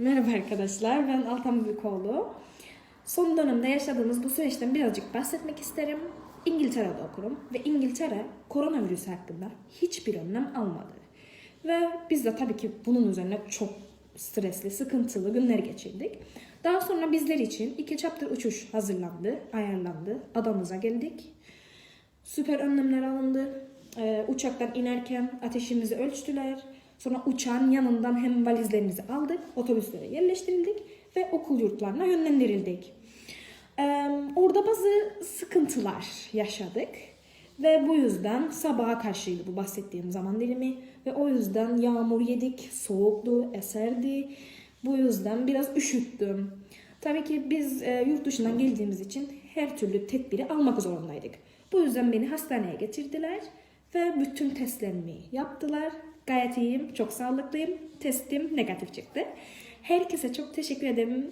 Merhaba arkadaşlar, ben Altan Büyükoğlu. Son dönemde yaşadığımız bu süreçten birazcık bahsetmek isterim. İngiltere'de okurum ve İngiltere koronavirüs hakkında hiçbir önlem almadı. Ve biz de tabii ki bunun üzerine çok stresli, sıkıntılı günler geçirdik. Daha sonra bizler için iki chapter uçuş hazırlandı, ayarlandı. Adamıza geldik. Süper önlemler alındı. Ee, uçaktan inerken ateşimizi ölçtüler. Sonra uçağın yanından hem valizlerimizi aldık, otobüslere yerleştirildik ve okul yurtlarına yönlendirildik. Ee, orada bazı sıkıntılar yaşadık ve bu yüzden sabaha karşıydı bu bahsettiğim zaman dilimi ve o yüzden yağmur yedik, soğuktu, eserdi. Bu yüzden biraz üşüttüm. Tabii ki biz e, yurt dışından geldiğimiz için her türlü tedbiri almak zorundaydık. Bu yüzden beni hastaneye getirdiler ve bütün testlerimi yaptılar. Gayet iyiyim, çok sağlıklıyım. Testim negatif çıktı. Herkese çok teşekkür ederim.